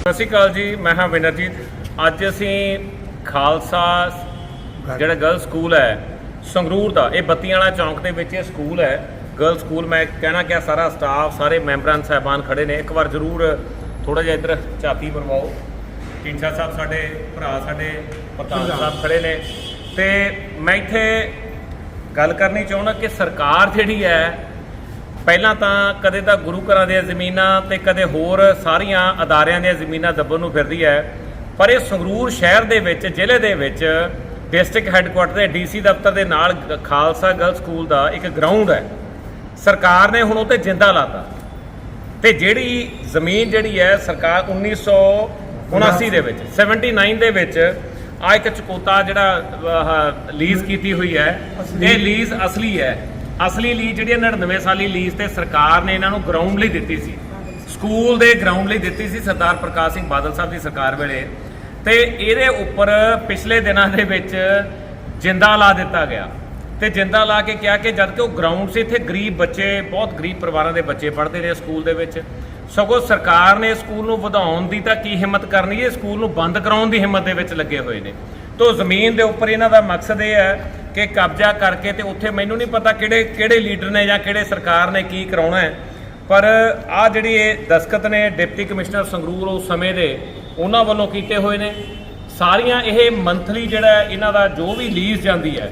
ਸਤਿ ਸ਼੍ਰੀ ਅਕਾਲ ਜੀ ਮੈਂ ਹਾਂ ਵਿਨਰਜੀਤ। ਅੱਜ ਅਸੀਂ ਖਾਲਸਾ ਜਿਹੜਾ ਗਰਲ ਸਕੂਲ ਹੈ ਸੰਗਰੂਰ ਦਾ ਇਹ ਬੱਤੀਆਂ ਵਾਲਾ ਚੌਂਕ ਦੇ ਵਿੱਚ ਇਹ ਸਕੂਲ ਹੈ। ਗਰਲ ਸਕੂਲ ਮੈਂ ਕਹਿਣਾ ਕਿ ਸਾਰਾ ਸਟਾਫ ਸਾਰੇ ਮੈਂਬਰਾਂ ਸਾਹਿਬਾਨ ਖੜੇ ਨੇ। ਇੱਕ ਵਾਰ ਜ਼ਰੂਰ ਥੋੜਾ ਜਿਹਾ ਇੱਧਰ ਝਾਤੀ ਮਰਵਾਓ ਟੀਚਾ ਸਾਹਿਬ ਸਾਡੇ ਭਰਾ ਸਾਡੇ ਪ੍ਰਧਾਨ। ਸਾਹਿਬ ਖੜੇ ਨੇ। ਤੇ ਮੈਂ ਇੱਥੇ ਗੱਲ ਕਰਨੀ ਚਾਹੁੰਦਾ ਕਿ ਸਰਕਾਰ ਜਿਹੜੀ ਹੈ ਪਹਿਲਾਂ ਤਾਂ ਕਦੇ ਤਾਂ ਗੁਰੂ ਘਰਾਂ ਦੀਆਂ ਜ਼ਮੀਨਾਂ ਤੇ ਕਦੇ ਹੋਰ ਸਾਰੀਆਂ ਅਦਾਰਿਆਂ ਦੀਆਂ ਜ਼ਮੀਨਾਂ ਦੱਬਣ ਨੂੰ ਫਿਰਦੀ ਹੈ। ਪਰ ਇਹ ਸੰਗਰੂਰ ਸ਼ਹਿਰ ਦੇ ਵਿੱਚ, ਜ਼ਿਲ੍ਹੇ ਦੇ ਵਿੱਚ ਡਿਸਟ੍ਰਿਕਟ ਹੈੱਡਕੁਆਟਰ ਦੇ ਡੀਸੀ ਦਫ਼ਤਰ ਦੇ ਨਾਲ ਗ- ਖਾਲਸਾ ਗਰਲ ਸਕੂਲ ਦਾ ਇੱਕ ਗਰਾਊਂਡ ਹੈ। ਸਰਕਾਰ ਨੇ ਹੁਣ ਉਹ ਤੇ ਜਿੰਦਾ ਲਾਤਾ। ਤੇ ਜਿਹੜੀ ਜ਼ਮੀਨ ਜਿਹੜੀ ਹੈ ਸਰਕਾਰ 1979 ਦੇ ਵਿੱਚ 79 ਦੇ ਵਿੱਚ ਆ ਇੱਕ ਚਕੋਤਾ ਜਿਹੜਾ ਲੀਜ਼ ਕੀਤੀ ਹੋਈ ਹੈ। ਇਹ ਲੀਜ਼ ਅਸਲੀ ਹੈ। ਅਸਲੀ ਲੀਜ਼ ਜਿਹੜੀ ਹੈ 99 ਸਾਲੀ ਲੀਜ਼ ਤੇ ਸਰਕਾਰ ਨੇ ਇਹਨਾਂ ਨੂੰ ਗਰਾਊਂਡ ਲਈ ਦਿੱਤੀ ਸੀ। ਸਕੂਲ ਦੇ ਗਰਾਊਂਡ ਲਈ ਦਿੱਤੀ ਸੀ ਸਰਦਾਰ ਪ੍ਰਕਾਸ਼ ਸਿੰਘ ਬਾਦਲ ਸਾਹਿਬ ਦੀ ਸਰਕਾਰ ਵੇਲੇ। ਤੇ ਇਹਦੇ ਉੱਪਰ ਪਿਛਲੇ ਦਿਨਾਂ ਦੇ ਵਿੱਚ ਜਿੰਦਾ ਲਾ ਦਿੱਤਾ ਗਿਆ। ਤੇ ਜਿੰਦਾ ਲਾ ਕੇ ਕਿਹਾ ਕਿ ਜਦ ਕਿ ਉਹ ਗਰਾਊਂਡ ਸੀ, ਇੱਥੇ ਗਰੀਬ ਬੱਚੇ, ਬਹੁਤ ਗਰੀਬ ਪਰਿਵਾਰਾਂ ਦੇ ਬੱਚੇ ਪੜ੍ਹਦੇ ਨੇ ਸਕੂਲ ਦੇ ਵਿੱਚ। ਸਗੋਂ ਸਰਕਾਰ ਨੇ ਸਕੂਲ ਨੂੰ ਵਧਾਉਣ ਦੀ ਤਾਂ ਕੀ ਹਿੰਮਤ ਕਰਨੀ ਹੈ? ਸਕੂਲ ਨੂੰ ਬੰਦ ਕਰਾਉਣ ਦੀ ਹਿੰਮਤ ਦੇ ਵਿੱਚ ਲੱਗੇ ਹੋਏ ਨੇ। ਤੋਂ ਜ਼ਮੀਨ ਦੇ ਉੱਪਰ ਇਹਨਾਂ ਦਾ ਮਕਸਦ ਇਹ ਹੈ ਕਿ ਕਬਜ਼ਾ ਕਰਕੇ ਤੇ ਉੱਥੇ ਮੈਨੂੰ ਨਹੀਂ ਪਤਾ ਕਿਹੜੇ ਕਿਹੜੇ ਲੀਡਰ ਨੇ ਜਾਂ ਕਿਹੜੇ ਸਰਕਾਰ ਨੇ ਕੀ ਕਰਾਉਣਾ ਹੈ। ਪਰ ਆ ਜਿਹੜੀ ਇਹ ਦਸਖਤ ਨੇ ਡਿਪਟੀ ਕਮਿਸ਼ਨਰ ਸੰਗਰੂਰ ਉਸ ਸਮੇਂ ਦੇ, ਉਹਨਾਂ ਵੱਲੋਂ ਕੀਤੇ ਹੋਏ ਨੇ। ਸਾਰੀਆਂ ਇਹ ਮੰਥਲੀ ਜਿਹੜਾ ਇਹਨਾਂ ਦਾ ਜੋ ਵੀ ਲੀਜ਼ ਜਾਂਦੀ ਹੈ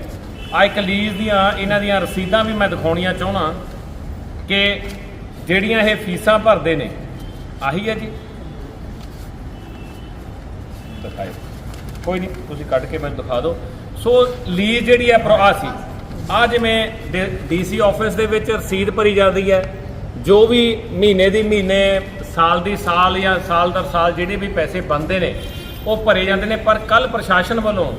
ਆ ਇੱਕ ਲੀਜ਼ ਦੀਆਂ ਇਹਨਾਂ ਦੀਆਂ ਰਸੀਦਾਂ ਵੀ ਮੈਂ ਦਿਖਾਉਣੀਆਂ ਚਾਹਣਾ ਕਿ ਜਿਹੜੀਆਂ ਇਹ ਫੀਸਾਂ ਭਰਦੇ ਨੇ, ਆਹੀ ਹੈ ਜੀ। ਦਿਖਾਏ ਕੋਈ ਨਹੀਂ, ਤੁਸੀਂ ਕੱਢ ਕੇ ਮੈਨੂੰ ਦਿਖਾ ਦਿਓ। ਸੋ ਲੀਜ਼ ਜਿਹੜੀ ਹੈ ਆ ਸੀ। ਆ ਜਿਵੇਂ ਡੀਸੀ ਆਫਿਸ ਦੇ ਵਿੱਚ ਰਸੀਦ ਭਰੀ ਜਾਂਦੀ ਹੈ, ਜੋ ਵੀ ਮਹੀਨੇ ਦੀ ਮਹੀਨੇ, ਸਾਲ ਦੀ ਸਾਲ ਜਾਂ ਸਾਲ ਦਰ ਸਾਲ ਜਿਹੜੇ ਵੀ ਪੈਸੇ ਬਣਦੇ ਨੇ, ਉਹ ਭਰੇ ਜਾਂਦੇ ਨੇ। ਪਰ ਕੱਲ ਪ੍ਰਸ਼ਾਸਨ ਵੱਲੋਂ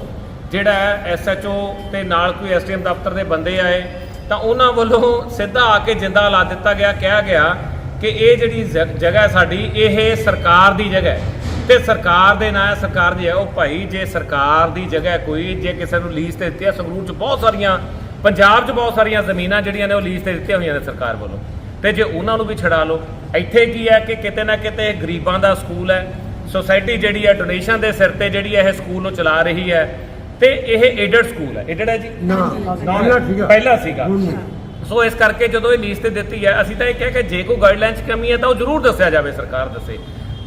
ਜਿਹੜਾ ਹੈ ਐਸਐਚਓ ਤੇ ਨਾਲ ਕੋਈ ਐਸਡੀਐਮ ਦਫ਼ਤਰ ਦੇ ਬੰਦੇ ਆਏ, ਤਾਂ ਉਹਨਾਂ ਵੱਲੋਂ ਸਿੱਧਾ ਆ ਕੇ ਜਿੰਦਾ ਲਾ ਦਿੱਤਾ ਗਿਆ, ਕਿਹਾ ਗਿਆ ਕਿ ਇਹ ਜਿਹੜੀ ਜ- ਜਗ੍ਹਾ ਸਾਡੀ, ਇਹ ਸਰਕਾਰ ਦੀ ਜਗ੍ਹਾ ਹੈ। ਤੇ ਸਰਕਾਰ ਦੇ ਨਾਂ ਹੈ ਸਰਕਾਰ ਦੀ ਹੈ ਉਹ ਭਾਈ ਜੇ ਸਰਕਾਰ ਦੀ ਜਗ੍ਹਾ ਹੈ ਕੋਈ ਜੇ ਕਿਸੇ ਨੂੰ ਲੀਜ਼ ਤੇ ਦਿੱਤੀ ਹੈ ਸੰਗਰੂਰ 'ਚ ਬਹੁਤ ਸਾਰੀਆਂ ਪੰਜਾਬ 'ਚ ਬਹੁਤ ਸਾਰੀਆਂ ਜ਼ਮੀਨਾਂ ਜਿਹੜੀਆਂ ਨੇ ਉਹ ਲੀਜ਼ ਤੇ ਦਿੱਤੀਆਂ ਹੋਈਆਂ ਨੇ ਸਰਕਾਰ ਵੱਲੋਂ। ਤੇ ਜੇ ਉਹਨਾਂ ਨੂੰ ਵੀ ਛਡਾ ਲਓ ਇੱਥੇ ਕੀ ਹੈ ਕਿ ਕਿਤੇ ਨਾ ਕਿਤੇ ਗਰੀਬਾਂ ਦਾ ਸਕੂਲ ਹੈ ਸੋਸਾਇਟੀ ਜਿਹੜੀ ਹੈ ਡੋਨੇਸ਼ਨ ਦੇ ਸਿਰ ਤੇ ਜਿਹੜੀ ਇਹ ਸਕੂਲ ਨੂੰ ਚਲਾ ਰਹੀ ਹੈ ਤੇ ਇਹ ਏਡਡ ਸਕੂਲ ਹੈ। ਏਡਡ ਹੈ ਜੀ? ਨਾ ਪਹਿਲਾਂ ਸੀਗਾ। ਸੋ ਇਸ ਕਰਕੇ ਜਦੋਂ ਇਹ ਲੀਜ਼ ਤੇ ਦਿੱਤੀ ਹੈ ਅਸੀਂ ਤਾਂ ਇਹ ਕਿਹਾ ਕਿ ਜੇ ਕੋਈ ਗਾਈਡਲਾਈਨ 'ਚ ਕਮੀ ਹੈ ਤਾਂ ਉਹ ਜ਼ਰੂਰ ਦੱਸਿਆ ਜਾਵੇ ਸਰਕਾਰ ਦੱਸੇ।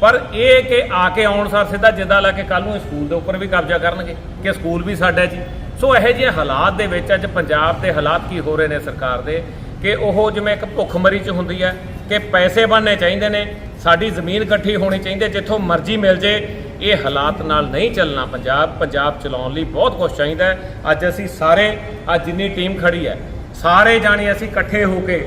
ਪਰ ਇਹ ਕਿ ਆ ਕੇ ਆਉਣ ਸਾਰ ਸਿੱਧਾ ਜਿੱਦਾਂ ਲਾ ਕੇ ਕੱਲ ਨੂੰ ਇਸ ਸਕੂਲ ਦੇ ਉੱਪਰ ਵੀ ਕਬਜ਼ਾ ਕਰਨਗੇ ਕਿ ਸਕੂਲ ਵੀ ਸਾਡਾ ਜੀ। ਸੋ ਇਹੋ ਜਿਹੇ ਹਾਲਾਤ ਦੇ ਵਿੱਚ ਅੱਜ ਪੰਜਾਬ ਦੇ ਹਾਲਾਤ ਕੀ ਹੋ ਰਹੇ ਨੇ ਸਰਕਾਰ ਦੇ ਕਿ ਉਹ ਜਿਵੇਂ ਇੱਕ ਭੁੱਖਮਰੀ 'ਚ ਹੁੰਦੀ ਹੈ ਕਿ ਪੈਸੇ ਬਣਨੇ ਚਾਹੀਦੇ ਨੇ, ਸਾਡੀ ਜ਼ਮੀਨ ਇਕੱਠੀ ਹੋਣੀ ਚਾਹੀਦੀ ਹੈ, ਜਿੱਥੋਂ ਮਰਜ਼ੀ ਮਿਲ ਜੇ, ਇਹ ਹਾਲਾਤ ਨਾਲ ਨਹੀਂ ਚੱਲਣਾ ਪੰਜਾਬ। ਪੰਜਾਬ ਚਲਾਉਣ ਲਈ ਬਹੁਤ ਕੁਝ ਚਾਹੀਦਾ ਅੱਜ ਅਸੀਂ ਸਾਰੇ, ਅੱਜ ਜਿੰਨੀ ਟੀਮ ਖੜੀ ਹੈ, ਸਾਰੇ ਜਾਣੇ ਅਸੀਂ ਇਕੱਠੇ ਹੋ ਕੇ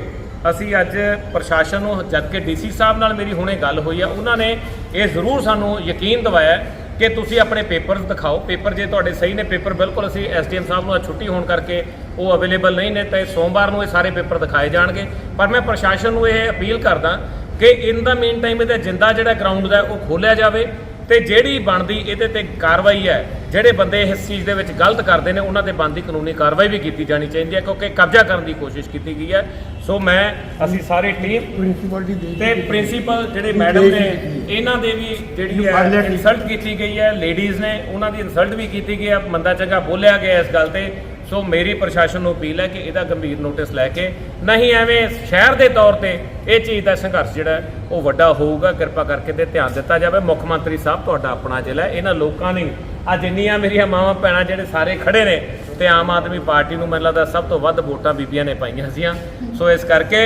ਅਸੀਂ ਅੱਜ ਪ੍ਰਸ਼ਾਸਨ ਨੂੰ ਜਦਕਿ ਡੀਸੀ ਸਾਹਿਬ ਨਾਲ ਮੇਰੀ ਹੁਣੇ ਗੱਲ ਹੋਈ ਆ, ਉਹਨਾਂ ਨੇ ਇਹ ਜ਼ਰੂਰ ਸਾਨੂੰ ਯਕੀਨ ਦਿਵਾਇਆ ਕਿ ਤੁਸੀਂ ਆਪਣੇ ਪੇਪਰ ਦਿਖਾਓ। ਪੇਪਰ ਜੇ ਤੁਹਾਡੇ ਸਹੀ ਨੇ, ਪੇਪਰ ਬਿਲਕੁਲ ਅਸੀਂ ਐਸਡੀਐਮ ਸਾਹਿਬ ਨੂੰ ਛੁੱਟੀ ਹੋਣ ਕਰਕੇ ਉਹ ਅਵੇਲੇਬਲ ਨਹੀਂ ਨੇ, ਤਾਂ ਸੋਮਵਾਰ ਨੂੰ ਇਹ ਸਾਰੇ ਪੇਪਰ ਦਿਖਾਏ ਜਾਣਗੇ। ਪਰ ਮੈਂ ਪ੍ਰਸ਼ਾਸਨ ਨੂੰ ਇਹ ਅਪੀਲ ਕਰਦਾ ਕਿ ਇਨ ਦਾ ਮੇਨ ਟਾਈਮ ਇਹਦਾ ਜਿੰਦਾ ਜਿਹੜਾ ਗਰਾਊਂਡ ਦਾ ਉਹ ਖੋਲਿਆ ਜਾਵੇ। ਤੇ ਜਿਹੜੀ ਬਣਦੀ ਇਹਦੇ ਤੇ ਕਾਰਵਾਈ ਹੈ ਜਿਹੜੇ ਬੰਦੇ ਇਸ ਚੀਜ਼ ਦੇ ਵਿੱਚ ਗਲਤ ਕਰਦੇ ਨੇ ਉਹਨਾਂ ਤੇ ਬਣਦੀ ਕਾਨੂੰਨੀ ਕਾਰਵਾਈ ਵੀ ਕੀਤੀ ਜਾਣੀ ਚਾਹੀਦੀ ਹੈ ਕਿਉਂਕਿ ਕਬਜ਼ਾ ਕਰਨ ਦੀ ਕੋਸ਼ਿਸ਼ ਕੀਤੀ ਗਈ ਹੈ। ਸੋ ਮੈਂ ਅਸੀਂ ਸਾਰੀ ਟੀਮ ਪ੍ਰਿੰਸੀਪਲ ਦੀ ਤੇ ਪ੍ਰਿੰਸੀਪਲ ਜਿਹੜੇ ਮੈਡਮ ਨੇ ਇਹਨਾਂ ਦੇ ਵੀ ਜਿਹੜੀ ਹੈ ਇਨਸਲਟ ਕੀਤੀ ਗਈ ਹੈ ਲੇਡੀਜ਼ ਨੇ ਉਹਨਾਂ ਦੀ ਇਨਸਲਟ ਵੀ ਕੀਤੀ ਗਈ ਹੈ ਮੰਦਾ ਚੰਗਾ ਬੋਲਿਆ ਗਿਆ ਇਸ ਗੱਲ ਤੇ। ਸੋ ਮੇਰੀ ਪ੍ਰਸ਼ਾਸਨ ਨੂੰ ਅਪੀਲ ਹੈ ਕਿ ਇਹਦਾ ਗੰਭੀਰ ਨੋਟਿਸ ਲੈ ਕੇ ਨਹੀਂ ਐਵੇਂ ਸ਼ਹਿਰ ਦੇ ਤੌਰ ਤੇ ਇਹ ਚੀਜ਼ ਦਾ ਸੰਘਰਸ਼ ਜਿਹੜਾ ਉਹ ਵੱਡਾ ਹੋਊਗਾ। ਕਿਰਪਾ ਕਰਕੇ ਤੇ ਧਿਆਨ ਦਿੱਤਾ ਜਾਵੇ। ਮੁੱਖ ਮੰਤਰੀ ਸਾਹਿਬ, ਤੁਹਾਡਾ ਆਪਣਾ ਜ਼ਿਲ੍ਹਾ ਹੈ। ਇਹਨਾਂ ਲੋਕਾਂ ਨੇ ਅੱਜ ਜਿੰਨੀਆਂ ਮੇਰੀਆਂ ਮਾਵਾਂ ਭੈਣਾਂ ਜਿਹੜੇ ਸਾਰੇ ਖੜੇ ਨੇ ਤੇ ਆਮ ਆਦਮੀ ਪਾਰਟੀ ਨੂੰ ਮੈਨੂੰ ਲੱਗਦਾ ਸਭ ਤੋਂ ਵੱਧ ਵੋਟਾਂ ਬੀਬੀਆਂ ਨੇ ਪਾਈਆਂ ਸੀਆਂ। ਸੋ ਇਸ ਕਰਕੇ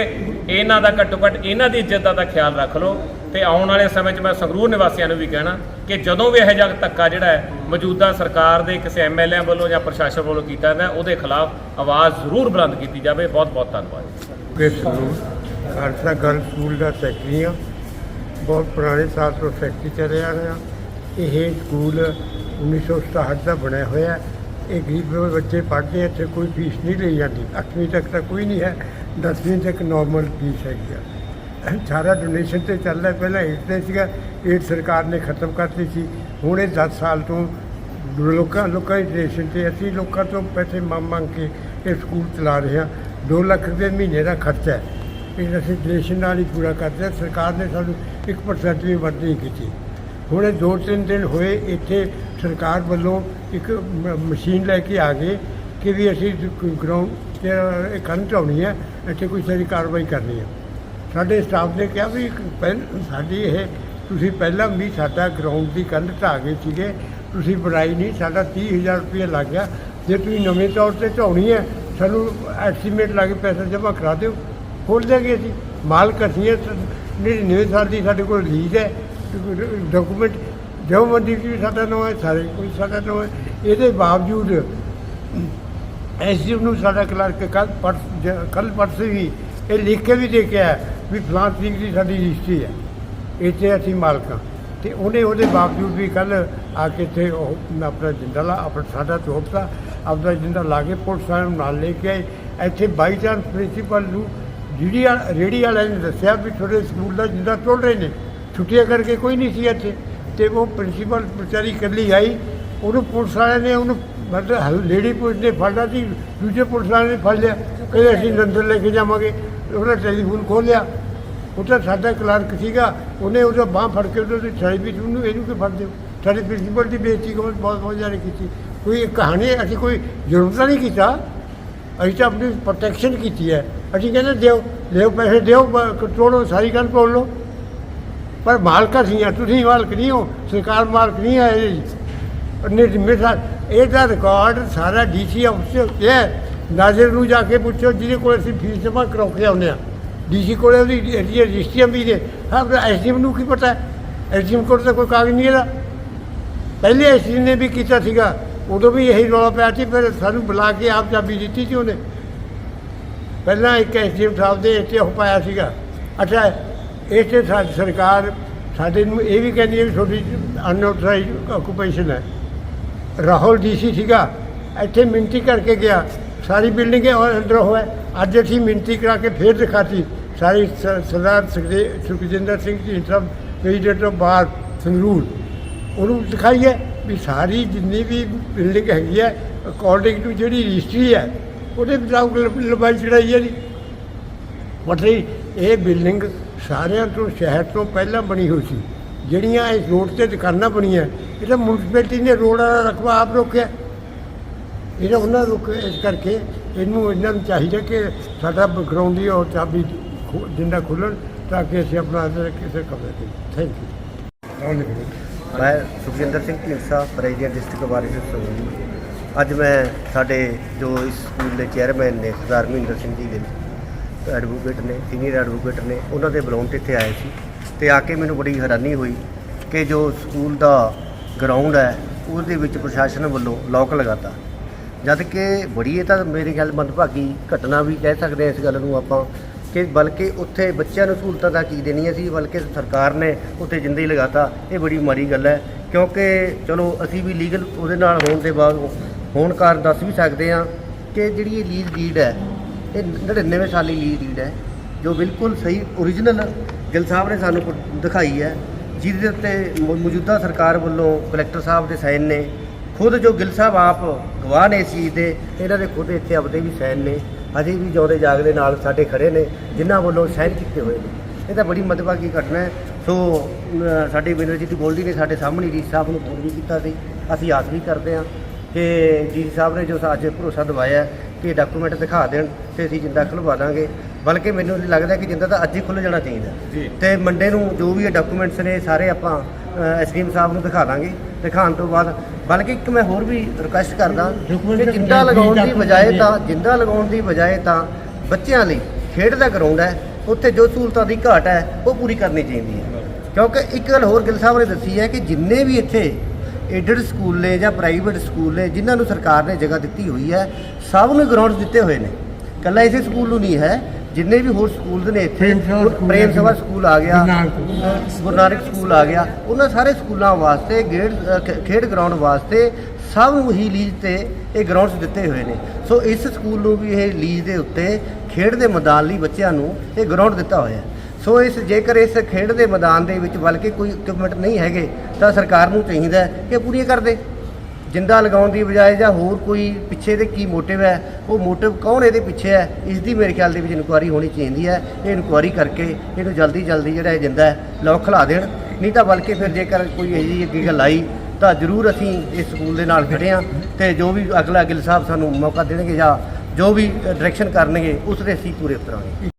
ਇਹਨਾਂ ਦਾ ਘੱਟੋ ਘੱਟ ਇਹਨਾਂ ਦੀ ਇੱਜ਼ਤ ਦਾ ਖਿਆਲ ਰੱਖ ਲਓ। ਤੇ ਆਉਣ ਵਾਲੇ ਸਮੇਂ 'ਚ ਮੈਂ ਸੰਗਰੂਰ ਨਿਵਾਸੀਆਂ ਨੂੰ ਵੀ ਕਹਿਣਾ ਕਿ ਜਦੋਂ ਵੀ ਇਹੋ ਜਿਹਾ ਧੱਕਾ ਜਿਹੜਾ ਹੈ, ਮੌਜੂਦਾ ਸਰਕਾਰ ਦੇ ਕਿਸੇ ਐਮਐਲਏ ਵੱਲੋਂ ਜਾਂ ਪ੍ਰਸ਼ਾਸਨ ਵੱਲੋਂ ਕੀਤਾ ਜਾਂਦਾ ਉਹਦੇ ਖਿਲਾਫ ਆਵਾਜ਼ ਜ਼ਰੂਰ ਬੁਲੰਦ ਕੀਤੀ ਜਾਵੇ। ਬਹੁਤ ਬਹੁਤ ਧੰਨਵਾਦ ਕੇ ਸੰਗਰੂਰ। ਖਾਲਸਾ ਗਰਲ ਸਕੂਲ ਦਾ ਸੈਕਟਰੀ ਹਾਂ ਬਹੁਤ ਪੁਰਾਣੇ ਸਾਲ ਤੋਂ ਸੈਕਟਰੀ ਚੱਲ ਆ ਰਿਹਾ। ਇਹ ਸਕੂਲ 1967 ਦਾ ਬਣਿਆ ਹੋਇਆ ਹੈ। ਇਹ ਗਰੀਬ ਬੱਚੇ ਪੜ੍ਹਦੇ ਇੱਥੇ ਕੋਈ ਫੀਸ ਨਹੀਂ ਲਈ ਜਾਂਦੀ। 8ਵੀਂ ਤੱਕ ਤਾਂ ਕੋਈ ਨਹੀਂ ਹੈ। 10ਵੀਂ ਤੱਕ ਨਾਰਮਲ ਫੀਸ ਹੈਗੀ ਆ। ਸਾਰਾ ਡੋਨੇਸ਼ਨ ਤੇ ਚੱਲਦਾ, ਪਹਿਲਾਂ 8 ਤੇ ਸੀਗਾ ਏਡ ਸਰਕਾਰ ਨੇ ਖਤਮ ਕਰਤੀ ਸੀ। ਹੁਣ ਇਹ 10 ਸਾਲ ਤੋਂ ਲੋਕਾਂ ਲੋਕਾਂ ਦੀ ਡੋਨੇਸ਼ਨ ਤੇ ਅਸੀਂ ਲੋਕਾਂ ਤੋਂ ਪੈਸੇ ਮੰਗ ਮੰਗ ਕੇ ਇਹ ਸਕੂਲ ਚਲਾ ਰਹੇ ਹਾਂ। 2 ਲੱਖ ਰੁਪਏ ਮਹੀਨੇ ਦਾ ਖਰਚਾ ਹੈ। ਇਹ ਅਸੀਂ ਡੋਨੇਸ਼ਨ ਨਾਲ ਹੀ ਪੂਰਾ ਕਰਦੇ ਹਾਂ। ਸਰਕਾਰ ਨੇ ਸਾਨੂੰ 1% ਵੀ ਮਦਦ ਨਹੀਂ ਕੀਤੀ। ਹੁਣ ਇਹ ਦੋ ਤਿੰਨ ਦਿਨ ਹੋਏ ਇੱਥੇ ਸਰਕਾਰ ਵੱਲੋਂ ਇੱਕ ਮਸ਼ੀਨ ਲੈ ਕੇ ਆ ਗਏ ਕਿ ਵੀ ਅਸੀਂ ਗਰਾਊਂਡ ਤੇ ਇਹ ਕੰਨ ਢਾਉਣੀ ਹੈ, ਇੱਥੇ ਕੋਈ ਸਾਰੀ ਕਾਰਵਾਈ ਕਰਨੀ ਹੈ। ਸਾਡੇ ਸਟਾਫ ਨੇ ਕਿਹਾ ਵੀ ਪਹਿਲ ਸਾਡੀ ਇਹ ਤੁਸੀਂ ਪਹਿਲਾਂ ਵੀ ਸਾਡਾ ਗਰਾਊਂਡ ਦੀ ਕੰਧ ਢਾਹ ਗਏ ਸੀਗੇ ਤੁਸੀਂ ਬਣਾਈ ਨਹੀਂ ਸਾਡਾ 30000 ਰੁਪਏ ਲੱਗ ਗਿਆ। ਜੇ ਤੁਸੀਂ ਨਵੇਂ ਤੌਰ ਤੇ ਢਾਉਣੀ ਹੈ ਸਾਨੂੰ ਐਸਟੀਮੇਟ ਲਾ ਕੇ ਪੈਸਾ ਜਮ੍ਹਾਂ ਕਰਾ ਦਿਓ। ਖੋਲ ਦੇਗੇ ਅਸੀਂ। ਮਾਲਕ ਅਸੀਂ ਹਾਂ, ਸ- ਨਹੀਂ ਨਵੇਂ ਸਾਲ ਦੀ ਸਾਡੇ ਕੋਲ ਲੀਜ਼ ਹੈ। ਡਾਕੂਮੈਂਟ ਜੋ ਮੰਡੀ ਵੀ ਸਾਡਾ ਨਾਮ ਹੈ ਸਾਰੇ ਕੋਈ ਸਾਡਾ ਨਾਮ ਹੈ। ਇਹਦੇ ਬਾਵਜੂਦ ਐਸਡੀਐਮ ਨੂੰ ਸਾਡਾ ਕਲਰਕ ਕੱਲ ਪਰਸ ਕੱਲ ਪਰਸ ਵੀ ਇਹ ਲਿਖ ਕੇ ਵੀ ਦੇ ਕੇ ਆਇਆ ਵੀ ਫਲਾਂ ਸਿੰਘ ਦੀ ਸਾਡੀ ਰਜਿਸਟਰੀ ਹੈ ਇੱਥੇ ਅਸੀਂ ਮਾਲਕਾਂ ਤੇ ਉਹਨੇ ਉਹਦੇ ਬਾਵਜੂਦ ਵੀ ਕੱਲ ਆ ਕੇ ਇੱਥੇ ਉਹ ਆਪਣਾ ਜਿੰਦਾ ਲਾ ਆਪਣਾ ਸਾਡਾ ਚੋਪਤਾ ਆਪਣਾ ਜਿੰਦਾ ਲਾ ਕੇ ਪੁਲਿਸ ਵਾਲਿਆਂ ਨੂੰ ਨਾਲ ਲੈ ਕੇ ਆਏ। ਇੱਥੇ ਬਾਈ ਚਾਂਸ ਪ੍ਰਿੰਸੀਪਲ ਨੂੰ ਜਿਹੜੀ ਰੇੜੀ ਵਾਲਿਆਂ ਨੇ ਦੱਸਿਆ ਵੀ ਤੁਹਾਡੇ ਸਕੂਲ ਦਾ ਜਿੰਦਾ ਟੁੱਟ ਰਹੇ ਨੇ। ਛੁੱਟੀਆਂ ਕਰਕੇ ਕੋਈ ਨਹੀਂ ਸੀ ਇੱਥੇ। ਤੇ ਉਹ ਪ੍ਰਿੰਸੀਪਲ ਵਿਚਾਰੀ ਇਕੱਲੀ ਆਈ। ਉਹਨੂੰ ਪੁਲਿਸ ਵਾਲਿਆਂ ਨੇ ਉਹਨੂੰ ਮਤਲਬ ਲੇਡੀ ਪੁਲਿਸ ਨੇ ਫੜਨਾ ਸੀ। ਦੂਜੇ ਪੁਲਿਸ ਵਾਲਿਆਂ ਨੇ ਫੜ ਲਿਆ। ਕਹਿੰਦੇ ਅਸੀਂ ਅੰਦਰ ਲੈ ਕੇ ਜਾਵਾਂਗੇ। ਉਹਨੇ ਟੈਲੀਫੋਨ ਖੋਲ੍ਹਿਆ। ਉਹ ਤਾਂ ਸਾਡਾ ਕਲਰਕ ਸੀਗਾ, ਉਹਨੇ ਉਹਦਾ ਬਾਹ ਫੜ ਕੇ ਉਹਦੇ ਛਾਈ ਵੀ ਇਹਨੂੰ ਕਿ ਫੜ ਦਿਓ ਸਾਡੇ ਪ੍ਰਿੰਸੀਪਲ ਦੀ ਬੇਇੱਜ਼ਤੀ ਬਹੁਤ ਬਹੁਤ ਬਹੁਤ ਜ਼ਿਆਦਾ ਕੀਤੀ। ਕੋਈ ਕਹਾਣੀ ਅਸੀਂ ਕੋਈ ਜ਼ਰੂਰ ਨਹੀਂ ਕੀਤਾ। ਅਸੀਂ ਤਾਂ ਆਪਣੀ ਪ੍ਰੋਟੈਕਸ਼ਨ ਕੀਤੀ ਹੈ। ਅਸੀਂ ਕਹਿੰਦੇ ਦਿਓ, ਲਿਓ ਪੈਸੇ ਦਿਓ ਤੋੜੋ ਸਾਰੀ ਗੱਲ ਤੋੜ ਲਓ। ਪਰ ਮਾਲਕ ਅਸੀਂ ਹਾਂ ਤੁਸੀਂ ਮਾਲਕ ਨਹੀਂ ਹੋ, ਸਰਕਾਰ ਮਾਲਕ ਨਹੀਂ ਹੈ ਇਹਦੀ ਨੇ ਮੇਰਾ ਇਹਦਾ ਰਿਕਾਰਡ ਸਾਰਾ ਡੀਸੀ ਆਫਿਸ ਤੇ ਹੈ। ਨਾਜ਼ਰ ਨੂੰ ਜਾ ਕੇ ਪੁੱਛੋ ਜਿਹਦੇ ਕੋਲ ਅਸੀਂ ਫੀਸ ਜਮ੍ਹਾਂ ਕਰਾ ਕੇ ਆਉਂਦੇ ਆ ਡੀਸੀ ਕੋਲੇ ਉਹਦੀ ਇਹਦੀਆਂ ਰਜਿਸਟਰੀਆਂ ਵੀ ਨੇ ਹਾਂ ਪਰ ਐਸਡੀਐਮ ਨੂੰ ਕੀ ਪਤਾ ਐਸਡੀਐਮ ਕੋਲ ਤਾਂ ਕੋਈ ਕਾਗਜ਼ ਨਹੀਂ ਇਹਦਾ ਪਹਿਲੇ ਐਸਡੀਐਮ ਨੇ ਵੀ ਕੀਤਾ ਸੀਗਾ ਉਦੋਂ ਵੀ ਇਹੀ ਰੌਲਾ ਪਿਆ ਸੀ ਫਿਰ ਸਾਨੂੰ ਬੁਲਾ ਕੇ ਆਪ ਚਾਬੀ ਦਿੱਤੀ ਸੀ ਉਹਨੇ ਪਹਿਲਾਂ ਇੱਕ ਐਸਡੀਐਮ ਸਾਹਿਬ ਦੇ ਇੱਥੇ ਉਹ ਪਾਇਆ ਸੀਗਾ ਅੱਛਾ ਇੱਥੇ ਸਾਡੀ ਸਰਕਾਰ ਸਾਡੇ ਨੂੰ ਇਹ ਵੀ ਕਹਿੰਦੀ ਹੈ ਵੀ ਤੁਹਾਡੀ ਅਨਆਥੋਰਾਈਜ਼ਡ ਆਕੂਪੇਸ਼ਨ ਹੈ ਰਾਹੁਲ ਡੀਸੀ ਸੀਗਾ ਇੱਥੇ ਮਿੰਤੀ ਕਰਕੇ ਗਿਆ ਸਾਰੀ ਬਿਲਡਿੰਗ ਅੰਦਰ ਹੋਇਆ। ਅੱਜ ਅਸੀਂ ਮਿੰਤੀ ਕਰਾ ਕੇ ਫੇਰ ਦਿਖਾਤੀ। ਸਾਰੀ ਸ- ਸਰਦਾਰ ਸੁਖਦੇ- Sukhjinder Singh ji interim president of bar Sangrur. ਉਹਨੂੰ ਦਿਖਾਈ ਹੈ ਵੀ ਸਾਰੀ ਜਿੰਨੀ ਵੀ ਬਿਲਡਿੰਗ ਹੈਗੀ ਹੈ ਅਕੋਰਡਿੰਗ ਟੂ ਜਿਹੜੀ ਰਜਿਸਟਰੀ ਹੈ, ਉਹਦੇ ਮੁਤਾਬਕ ਲੰਬਾਈ ਚੜਾਈ ਹੈ ਜੀ। ਪਟਰੀ ਇਹ ਬਿਲਡਿੰਗ ਸਾਰਿਆਂ ਤੋਂ, ਸ਼ਹਿਰ ਤੋਂ ਪਹਿਲਾਂ ਬਣੀ ਹੋਈ ਸੀ। ਜਿਹੜੀਆਂ ਇਸ ਰੋਡ ਤੇ ਦੁਕਾਨਾਂ ਬਣੀਆਂ, ਇਹ ਤਾਂ ਮਿਊਨਿਸਪੈਲਿਟੀ ਨੇ ਰੋਡ ਦਾ ਰਕਬਾ ਆਪ ਰੋਕਿਆ। ਇਹ ਉਹਨਾਂ ਰੁਕ ਇਸ ਕਰਕੇ ਇਹਨੂੰ ਇਹਨਾਂ ਨੂੰ ਚਾਹੀਦਾ ਕਿ ਸਾਡਾ ਗਰਾਊਂਡ ਦੀ ਉਹ ਚਾਬੀ ਖੋ- ਜਿੰਦਾ ਖੁੱਲਣ ਤਾਂ ਕਿ ਅਸੀਂ ਆਪਣਾ ਅੰਦਰ ਕਿਸੇ ਕਮਰੇ ਤੇ। ਥੈਂਕ ਯੂ ਮੈਂ ਸੁਖਜਿੰਦਰ ਸਿੰਘ ਢੀਂਡਸਾ ਪ੍ਰੈਜ਼ੀਡੈਂਟ ਡਿਸਟ੍ਰਿਕਟ ਵਾਰਿਸ ਸੰਗਰੂਰ ਅੱਜ ਮੈਂ ਸਾਡੇ ਜੋ ਇਸ ਸਕੂਲ ਦੇ ਚੇਅਰਮੈਨ ਨੇ, ਸਰਦਾਰ ਮਹਿੰਦਰ ਸਿੰਘ ਜੀ ਦੇ ਐਡਵੋਕੇਟ ਨੇ ਸੀਨੀਅਰ ਐਡਵੋਕੇਟ ਨੇ, ਉਹਨਾਂ ਦੇ ਬੁਲਾਉਣ ਤੇ ਇੱਥੇ ਆਏ ਸੀ ਤੇ ਆ ਕੇ ਮੈਨੂੰ ਬੜੀ ਹੈਰਾਨੀ ਹੋਈ ਕਿ ਜੋ ਸਕੂਲ ਦਾ ਗਰਾਊਂਡ ਹੈ, ਉਹਦੇ ਵਿੱਚ ਪ੍ਰਸ਼ਾਸਨ ਵੱਲੋਂ ਲੋਕ ਲਗਾਤਾ। ਜਦ ਕਿ ਬੜੀ ਇਹ ਤਾਂ ਮੇਰੇ ਖਿਆਲ ਮੰਦਭਾਗੀ ਘਟਨਾ ਵੀ ਕਹਿ ਸਕਦੇ ਹਾਂ ਇਸ ਗੱਲ ਨੂੰ ਆਪਾਂ, ਕਿ ਬਲਕਿ ਉੱਥੇ ਬੱਚਿਆਂ ਨੂੰ ਸਹੂਲਤਾਂ ਤਾਂ ਕੀ ਦੇਣੀਆਂ ਸੀ, ਬਲਕਿ ਸਰਕਾਰ ਨੇ ਉੱਥੇ ਜਿੰਦੇ ਹੀ ਲਗਾਤਾ, ਇਹ ਬੜੀ ਮਾੜੀ ਗੱਲ ਹੈ। ਕਿਉਂਕਿ ਚਲੋ ਅਸੀਂ ਵੀ ਲੀਗਲ ਉਹਦੇ ਨਾਲ ਹੋਣ ਦੇ ਬਾਅਦ ਹੋਣ ਕਾਰਨ ਦੱਸ ਵੀ ਸਕਦੇ ਹਾਂ ਕਿ ਜਿਹੜੀ ਇਹ ਲੀਜ਼ ਡੀਡ ਹੈ, ਇਹ 99 ਸਾਲੀ ਲੀਜ਼ ਡੀਡ ਹੈ, ਜੋ ਬਿਲਕੁਲ ਸਹੀ ਓਰੀਜਨਲ ਗਿੱਲ ਸਾਹਿਬ ਨੇ ਸਾਨੂੰ ਦਿਖਾਈ ਹੈ, ਜਿਹਦੇ ਉੱਤੇ ਮੌਜੂਦਾ ਸਰਕਾਰ ਵੱਲੋਂ ਕਲੈਕਟਰ ਸਾਹਿਬ ਦੇ ਸਾਈਨ ਨੇ ਖੁਦ ਜੋ ਗਿੱਲ ਸਾਹਿਬ ਆਪ ਗਵਾਹ ਨੇ ਇਸ ਚੀਜ਼ ਦੇ ਇਹਨਾਂ ਦੇ ਖੁਦ ਇੱਥੇ ਆਪਦੇ ਵੀ ਸਾਈਨ ਨੇ ਅਜੇ ਵੀ ਜਿਉਂਦੇ ਜਾਗਦੇ ਨਾਲ ਸਾਡੇ ਖੜੇ ਨੇ ਜਿਨ੍ਹਾਂ ਵੱਲੋਂ ਸਾਈਨ ਕੀਤੇ ਹੋਏ ਨੇ। ਇਹ ਤਾਂ ਬੜੀ ਮਦਭਾਗੀ ਘਟਨਾ ਹੈ। ਸੋ ਸਾਡੀ ਵਿਨਰਜੀਤ ਗੋਲਡੀ ਨੇ ਸਾਡੇ ਸਾਹਮਣੇ ਜੀ ਸਾਹਿਬ ਨੂੰ ਫੋਨ ਵੀ ਕੀਤਾ ਸੀ। ਅਸੀਂ ਆਸ ਵੀ ਕਰਦੇ ਹਾਂ ਕਿ ਜੀ ਸਾਹਿਬ ਨੇ ਜੋ ਅੱਜ ਭਰੋਸਾ ਦਿਵਾਇਆ ਕਿ ਡਾਕੂਮੈਂਟ ਦਿਖਾ ਦੇਣ ਤੇ ਅਸੀਂ ਜਿੰਦਾ ਖੁਲਵਾ ਦਾਂਗੇ। ਬਲਕਿ ਮੈਨੂੰ ਲੱਗਦਾ ਕਿ ਜਿੰਦਾ ਤਾਂ ਅੱਜ ਹੀ ਖੁੱਲ੍ਹ ਜਾਣਾ ਚਾਹੀਦਾ। ਤੇ ਮੰਡੇ ਨੂੰ ਜੋ ਵੀ ਇਹ ਡਾਕੂਮੈਂਟਸ ਨੇ ਸਾਰੇ ਆਪਾਂ ਐਸਡੀਐਮ ਸਾਹਿਬ ਨੂੰ ਦਿਖਾ ਦਾਂਗੇ। ਦਿਖਾਉਣ ਤੋਂ ਬਾਅਦ ਬਲਕਿ ਇੱਕ ਮੈਂ ਹੋਰ ਵੀ ਰਿਕੁਐਸਟ ਕਰਦਾ ਕਿ ਜਿੰਦਾ ਲਗਾਉਣ ਦੀ ਬਜਾਏ ਤਾਂ ਜਿੰਦਾ ਲਗਾਉਣ ਦੀ ਬਜਾਏ ਤਾਂ ਬੱਚਿਆਂ ਲਈ ਖੇਡ ਦਾ ਗਰਾਊਂਡ ਹੈ ਉੱਥੇ ਜੋ ਸਹੂਲਤਾਂ ਦੀ ਘਾਟ ਹੈ ਉਹ ਪੂਰੀ ਕਰਨੀ ਚਾਹੀਦੀ ਹੈ। ਕਿਉਂਕਿ ਇੱਕ ਗੱਲ ਹੋਰ ਗਿੱਲ ਸਾਹਿਬ ਨੇ ਦੱਸੀ ਹੈ ਕਿ ਜਿੰਨੇ ਵੀ ਇੱਥੇ ਏਡਡ ਸਕੂਲ ਨੇ ਜਾਂ ਪ੍ਰਾਈਵੇਟ ਸਕੂਲ ਨੇ ਜਿਨ੍ਹਾਂ ਨੂੰ ਸਰਕਾਰ ਨੇ ਜਗ੍ਹਾ ਦਿੱਤੀ ਹੋਈ ਹੈ ਸਭ ਨੂੰ ਗਰਾਊਂਡ ਦਿੱਤੇ ਹੋਏ ਨੇ। ਕੱਲਾ ਇਸੇ ਸਕੂਲ ਨੂੰ ਨਹੀਂ ਹੈ ਜਿੰਨੇ ਵੀ ਹੋਰ ਸਕੂਲ ਨੇ ਇੱਥੇ ਪ੍ਰੇਮ ਸਭਾ ਸਕੂਲ ਆ ਗਿਆ। ਗੁਰੂ ਨਾਨਕ। ਸਕੂਲ। ਆ ਗਿਆ। ਉਹਨਾਂ ਸਾਰੇ ਸਕੂਲਾਂ ਵਾਸਤੇ ਗੇੜ ਖੇਡ ਗਰਾਊਂਡ ਵਾਸਤੇ ਸਭ ਨੂੰ ਹੀ ਲੀਜ਼ ਤੇ ਇਹ ਗਰਾਊਂਡਸ ਦਿੱਤੇ ਹੋਏ ਨੇ। ਸੋ ਇਸ ਸਕੂਲ ਨੂੰ ਵੀ ਇਹ ਲੀਜ਼ ਦੇ ਉੱਤੇ ਖੇਡ ਦੇ ਮੈਦਾਨ ਲਈ ਬੱਚਿਆਂ ਨੂੰ ਇਹ ਗਰਾਊਂਡ ਦਿੱਤਾ ਹੋਇਆ ਹੈ। ਸੋ ਇਸ ਜੇਕਰ ਇਸ ਖੇਡ ਦੇ ਮੈਦਾਨ ਦੇ ਵਿੱਚ ਬਲਕਿ ਕੋਈ ਇਕਵਿਪਮੈਂਟ ਨਹੀਂ ਹੈਗੇ ਤਾਂ ਸਰਕਾਰ ਨੂੰ ਚਾਹੀਦਾ ਕਿ ਪੂਰੀਆਂ ਕਰ ਦੇ। ਜਿੰਦਾ ਲਗਾਉਣ ਦੀ ਬਜਾਏ ਜਾਂ ਹੋਰ ਕੋਈ ਪਿੱਛੇ ਦੇ ਕੀ ਮੋਟਿਵ ਹੈ, ਉਹ ਮੋਟਿਵ ਕੌਣ ਇਹਦੇ ਪਿੱਛੇ ਹੈ? ਇਸ ਦੀ ਮੇਰੇ ਖਿਆਲ ਦੇ ਵਿੱਚ ਇਨਕੁਆਰੀ ਹੋਣੀ ਚਾਹੀਦੀ ਹੈ। ਇਹ ਇਨਕੁਆਰੀ ਕਰਕੇ ਇਹਨੂੰ ਜਲਦੀ ਜਲਦੀ ਜਿਹੜਾ ਇਹ ਜਿੰਦਾ ਹੈ, ਲੋਕ ਖਿਲਾ ਦੇਣ। ਨਹੀਂ ਤਾਂ ਬਲਕਿ ਫਿਰ ਜੇਕਰ ਕੋਈ ਇਹੋ ਜਿਹੀ ਅੱਗੇ ਗੱਲ ਆਈ, ਤਾਂ ਜ਼ਰੂਰ ਅਸੀਂ ਇਸ ਸਕੂਲ ਦੇ ਨਾਲ ਖੜੇ ਹਾਂ ਤੇ ਜੋ ਵੀ ਅਗਲਾ ਗਿੱਲ ਸਾਹਿਬ ਸਾਨੂੰ ਮੌਕਾ ਦੇਣਗੇ ਜਾਂ ਜੋ ਵੀ ਡਾਇਰੈਕਸ਼ਨ ਕਰਨਗੇ, ਉਸ ਦੇ ਅਸੀਂ ਪੂਰੇ ਉਤਰਾਂਗੇ।